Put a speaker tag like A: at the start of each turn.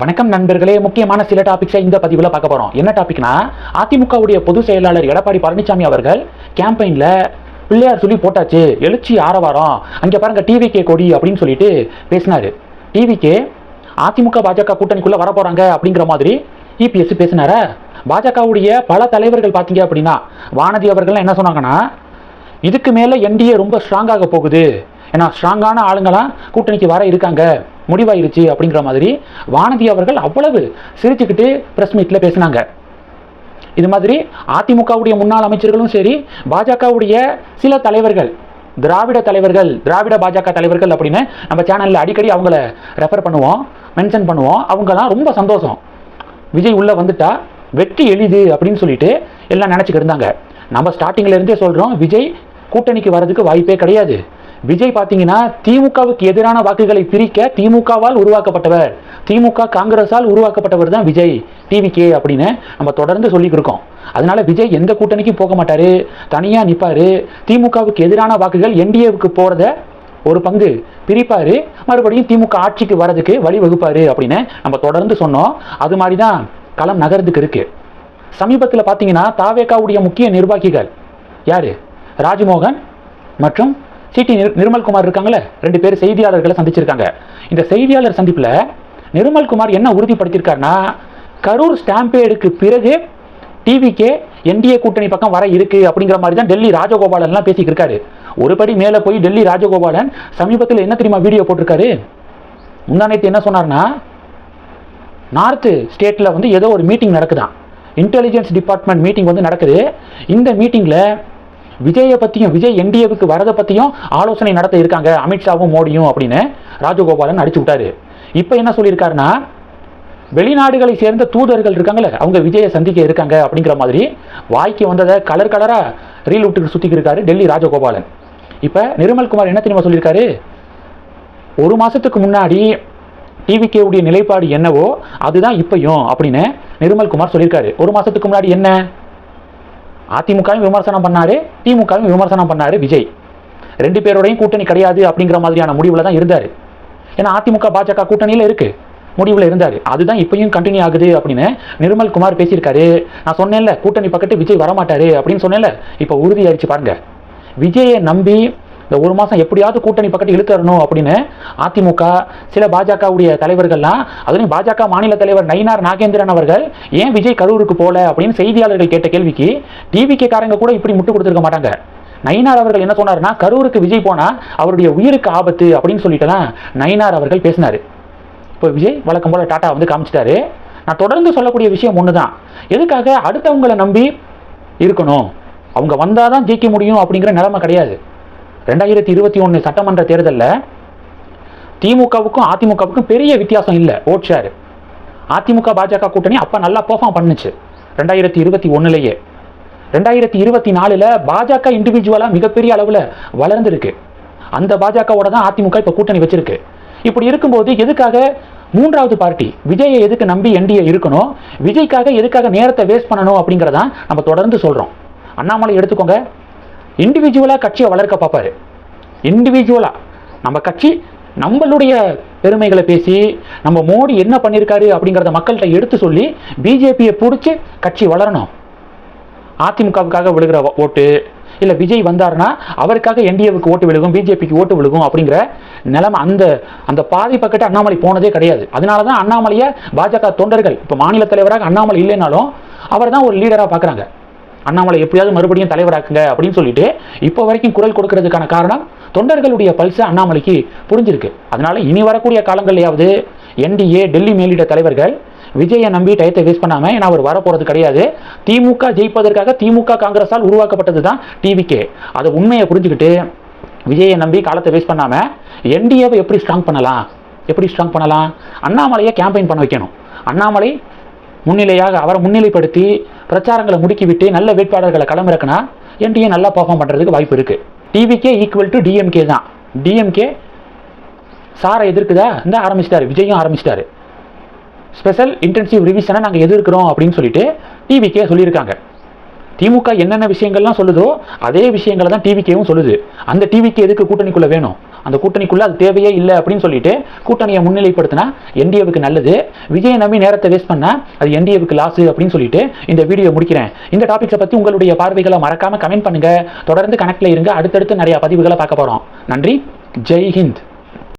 A: வணக்கம் நண்பர்களே. முக்கியமான சில டாபிக்ஸை இந்த பதிவில் பார்க்க போகிறோம் என்ன டாபிக்னா அதிமுகவுடைய பொதுச் செயலாளர் எடப்பாடி பழனிசாமி அவர்கள் கேம்பெயினில் பிள்ளையார் சொல்லி போட்டாச்சு. எழுச்சி ஆரவாரம். அங்கே பாருங்கள் டிவிகே கொடி அப்படின்னு சொல்லிட்டு பேசினாரு. டிவிகே அதிமுக பாஜக கூட்டணிக்குள்ளே வரப்போகிறாங்க அப்படிங்கிற மாதிரி இபிஎஸ் பேசினாரா? பாஜகவுடைய பல தலைவர்கள் பார்த்தீங்க அப்படின்னா வானதி அவர்கள் என்ன சொன்னாங்கன்னா இதுக்கு மேலே என்டிஏ ரொம்ப ஸ்ட்ராங்காக போகுது. ஏன்னா ஸ்ட்ராங்கான ஆளுங்களாம் கூட்டணிக்கு வர இருக்காங்க. முடிவாயிருச்சு அப்படிங்கிற மாதிரி வானதி அவர்கள் அவ்வளவு சிரிச்சுக்கிட்டு ப்ரெஸ் மீட்டில் பேசினாங்க. இது மாதிரி அதிமுகவுடைய முன்னாள் அமைச்சர்களும் சரி பாஜகவுடைய சில தலைவர்கள் திராவிட தலைவர்கள் திராவிட பாஜக தலைவர்கள் அப்படின்னு நம்ம சேனலில் அடிக்கடி அவங்கள ரெஃபர் பண்ணுவோம் மென்ஷன் பண்ணுவோம். அவங்கலாம் ரொம்ப சந்தோஷம். விஜய் உள்ளே வந்துட்டா வெற்றி எளிது அப்படின்னு சொல்லிட்டு எல்லாம் நினச்சிக்கிட்டு இருந்தாங்க. நம்ம ஸ்டார்டிங்கில் இருந்தே சொல்கிறோம் விஜய் கூட்டணிக்கு வர்றதுக்கு வாய்ப்பே கிடையாது. விஜய் பார்த்தீங்கன்னா திமுகவுக்கு எதிரான வாக்குகளை பிரிக்க திமுகவால் உருவாக்கப்பட்டவர். திமுக காங்கிரஸால் உருவாக்கப்பட்டவர் தான் விஜய். டிவிகே அப்படின்னு நம்ம தொடர்ந்து சொல்லிட்டு கொடுக்கோம் அதனால விஜய் எந்த கூட்டணிக்கும் போக மாட்டாரு. தனியாக நிற்பார் திமுகவுக்கு எதிரான வாக்குகள் என்டிஏவுக்கு போகிறத ஒரு பங்கு பிரிப்பாரு. மறுபடியும் திமுக ஆட்சிக்கு வரதுக்கு வழிவகுப்பாரு அப்படின்னு நம்ம தொடர்ந்து சொன்னோம். அது மாதிரி தான் களம் நகர்ந்துக்கு இருக்கு. சமீபத்தில் பார்த்தீங்கன்னா தாவேக்காவுடைய முக்கிய நிர்வாகிகள் யாரு? ராஜ்மோகன் மற்றும் சிடி நிர் நிர்மல்குமார் இருக்காங்களே ரெண்டு பேர் செய்தியாளர்களை சந்திச்சிருக்காங்க. இந்த செய்தியாளர் சந்திப்பில் நிர்மல்குமார் என்ன உறுதிப்படுத்தியிருக்காருன்னா கரூர் ஸ்டாம்பேடுக்கு பிறகு டிவிக்கே என்டிஏ கூட்டணி பக்கம் வர இருக்கு அப்படிங்கிற மாதிரி தான் டெல்லி ராஜகோபாலன்லாம் பேசிக்கிட்டு இருக்காரு. ஒரு படி மேலே போய் டெல்லி ராஜகோபாலன் சமீபத்தில் என்ன தெரியுமா வீடியோ போட்டிருக்காரு? முந்தானேத்து என்ன சொன்னார்னா நார்த்து ஸ்டேட்டில் வந்து ஏதோ ஒரு மீட்டிங் நடக்குதான். இன்டெலிஜென்ஸ் டிபார்ட்மெண்ட் மீட்டிங் வந்து நடக்குது. இந்த மீட்டிங்கில் விஜயை பற்றியும் விஜய் என்டிஏவுக்கு வரதை பற்றியும் ஆலோசனை நடத்த இருக்காங்க. அமித்ஷாவும் மோடியும் அப்படின்னு ராஜகோபாலன் அடிச்சு விட்டாரு. இப்போ என்ன சொல்லியிருக்காருன்னா வெளிநாடுகளை சேர்ந்த தூதர்கள் இருக்காங்களே அவங்க விஜயை சந்திக்க இருக்காங்க அப்படிங்கிற மாதிரி வாய்க்கு வந்ததை கலர் கலராக ரீல் விட்டு சுற்றிக்கிருக்காரு இருக்காரு டெல்லி ராஜகோபாலன். இப்போ நிர்மல்குமார் என்ன தெரியுமா சொல்லியிருக்காரு? ஒரு மாதத்துக்கு முன்னாடி டிவிகேவுடைய நிலைப்பாடு என்னவோ அதுதான் இப்பையும் அப்படின்னு நிர்மல்குமார் சொல்லியிருக்காரு. ஒரு மாதத்துக்கு முன்னாடி என்ன? அதிமுகவும் விமர்சனம் பண்ணாரு திமுகவும் விமர்சனம் பண்ணாரு விஜய். ரெண்டு பேரோடையும் கூட்டணி கிடையாது அப்படிங்கிற மாதிரியான முடிவில் தான் இருந்தார். ஏன்னா அதிமுக பாஜக கூட்டணியில் இருக்கு. முடிவில் இருந்தார். அதுதான் இப்பயும் கண்டினியூ ஆகுது அப்படின்னு நிர்மல் குமார் பேசியிருக்காரு. நான் சொன்னேன்ல கூட்டணி பக்கத்து விஜய் வரமாட்டாரு அப்படின்னு சொன்னேன்ல இப்போ உறுதியாயிடுச்சு பாருங்க. விஜயை நம்பி இந்த ஒரு மாதம் எப்படியாவது கூட்டணி பக்கத்து இழுத்தரணும் அப்படின்னு அதிமுக சில பாஜகவுடைய தலைவர்கள்லாம் அதுலேயும் பாஜக மாநில தலைவர் நயினார் நாகேந்திரன் அவர்கள் ஏன் விஜய் கரூருக்கு போல அப்படின்னு செய்தியாளர்கள் கேட்ட கேள்விக்கு டிவிகே காரங்க கூட இப்படி முட்டு கொடுத்துருக்க மாட்டாங்க. நயினார் அவர்கள் என்ன சொன்னார்னா கரூருக்கு விஜய் போனால் அவருடைய உயிருக்கு ஆபத்து அப்படின்னு சொல்லிட்டுலாம் நயினார் அவர்கள் பேசினார். இப்போ விஜய் வழக்கம் போல டாட்டா வந்து காமிச்சிட்டாரு. நான் தொடர்ந்து சொல்லக்கூடிய விஷயம் ஒன்று தான் எதுக்காக அடுத்தவங்களை நம்பி இருக்கணும்? அவங்க வந்தால் தான் ஜெயிக்க முடியும் அப்படிங்கிற நிலைமை கிடையாது. ரெண்டாயிரத்தி இருபத்தி ஒன்று சட்டமன்ற தேர்தலில் திமுகவுக்கும் அதிமுகவுக்கும் பெரிய வித்தியாசம் இல்லை. ஓட் ஷேர் அதிமுக பாஜக கூட்டணி அப்போ நல்லா பெர்ஃபார்ம் பண்ணுச்சு. ரெண்டாயிரத்தி இருபத்தி ஒன்றுலேயே ரெண்டாயிரத்தி இருபத்தி நாலில் பாஜக இண்டிவிஜுவலாக மிகப்பெரிய அளவில் வளர்ந்துருக்கு. அந்த பாஜகவோட தான் அதிமுக இப்போ கூட்டணி வச்சிருக்கு. இப்படி இருக்கும்போது எதுக்காக மூன்றாவது பார்ட்டி விஜயை எதுக்கு நம்பி என்டிஏ இருக்கணும்? விஜய்க்காக எதுக்காக நேரத்தை வேஸ்ட் பண்ணணும் அப்படிங்கிறதான் நம்ம தொடர்ந்து சொல்கிறோம் அண்ணாமலை எடுத்துக்கோங்க. இண்டிவிஜுவலாக கட்சியை வளர்க்க பார்ப்பாரு. இண்டிவிஜுவலாக நம்ம கட்சி நம்மளுடைய பெருமைகளை பேசி நம்ம மோடி என்ன பண்ணியிருக்காரு அப்படிங்கிறத மக்கள்கிட்ட எடுத்து சொல்லி பிஜேபியை பிடிச்சி கட்சி வளரணும். அதிமுகவுக்காக விழுகிற ஓட்டு இல்லை விஜய் வந்தாருன்னா அவருக்காக என்டிஏவுக்கு ஓட்டு விழுகும் பிஜேபிக்கு ஓட்டு விழுகும் அப்படிங்கிற நிலைமை அந்த அந்த பாதி பக்கத்து அண்ணாமலை போனதே கிடையாது. அதனால தான் அண்ணாமலையை பாஜக தொண்டர்கள் இப்போ மாநில தலைவராக அண்ணாமலை இல்லைனாலும் அவர் தான் ஒரு லீடராக பார்க்குறாங்க. அண்ணாமலை எப்படியாவது மறுபடியும் தலைவராக்குங்க அப்படின்னு சொல்லிட்டு இப்போ வரைக்கும் குரல் கொடுக்கறதுக்கான காரணம் தொண்டர்களுடைய பல்ஸ் அண்ணாமலைக்கு புரிஞ்சிருக்கு. அதனால இனி வரக்கூடிய காலங்கள்லையாவது என்டிஏ டெல்லி மேலிட தலைவர்கள் விஜயை நம்பி டயத்தை வேஸ்ட் பண்ணாமல் ஏன்னா அவர் வரப்போகிறது கிடையாது. திமுக ஜெயிப்பதற்காக திமுக காங்கிரஸால் உருவாக்கப்பட்டது தான் டிவிகே அதை உண்மையை புரிஞ்சுக்கிட்டு விஜயை நம்பி காலத்தை வேஸ்ட் பண்ணாமல் என்டிஏவை எப்படி ஸ்ட்ராங் பண்ணலாம்? எப்படி ஸ்ட்ராங் பண்ணலாம்? அண்ணாமலையை கேம்பெயின் பண்ண வைக்கணும். அண்ணாமலை முன்னிலையாக அவரை முன்னிலைப்படுத்தி பிரச்சாரங்களை முடுக்கிவிட்டு நல்ல வேட்பாளர்களை களமிறக்கினா என்டிஏ நல்லா பர்ஃபார்ம் பண்ணுறதுக்கு வாய்ப்பு இருக்குது டிவிக்கே ஈக்குவல் டு டிஎம்கே தான். டிஎம்கே சாரை எதிர்க்குதா? இந்த ஆரம்பிச்சிட்டாரு. விஜயும் ஆரம்பிச்சிட்டாரு. ஸ்பெஷல் இன்டென்சிவ் ரிவிஷனை நாங்கள் எதிர்க்கிறோம் அப்படின்னு சொல்லிட்டு டிவிக்கே சொல்லியிருக்காங்க. திமுக என்னென்ன விஷயங்கள்லாம் சொல்லுதோ அதே விஷயங்களை தான் டிவிக்கேவும் சொல்லுது. அந்த டிவிக்கு எதுக்கு கூட்டணிக்குள்ளே வேணும்? அந்த கூட்டணிக்குள்ளே அது தேவையே இல்லை அப்படின்னு சொல்லிட்டு கூட்டணியை முன்னிலைப்படுத்தினா என்டிஏவுக்கு நல்லது. விஜய் நம்பி நேரத்தை வேஸ்ட் பண்ணால் அது என்டிஏவுக்கு லாஸு அப்படின்னு சொல்லிட்டு இந்த வீடியோ முடிக்கிறேன். இந்த டாபிக்ஸை பற்றி உங்களுடைய பார்வைகளை மறக்காமல் கமெண்ட் பண்ணுங்கள் தொடர்ந்து கனெக்டில் இருங்க. அடுத்தடுத்து நிறையா பதிவுகளை பார்க்க போகிறோம் நன்றி. ஜெய் ஹிந்த்.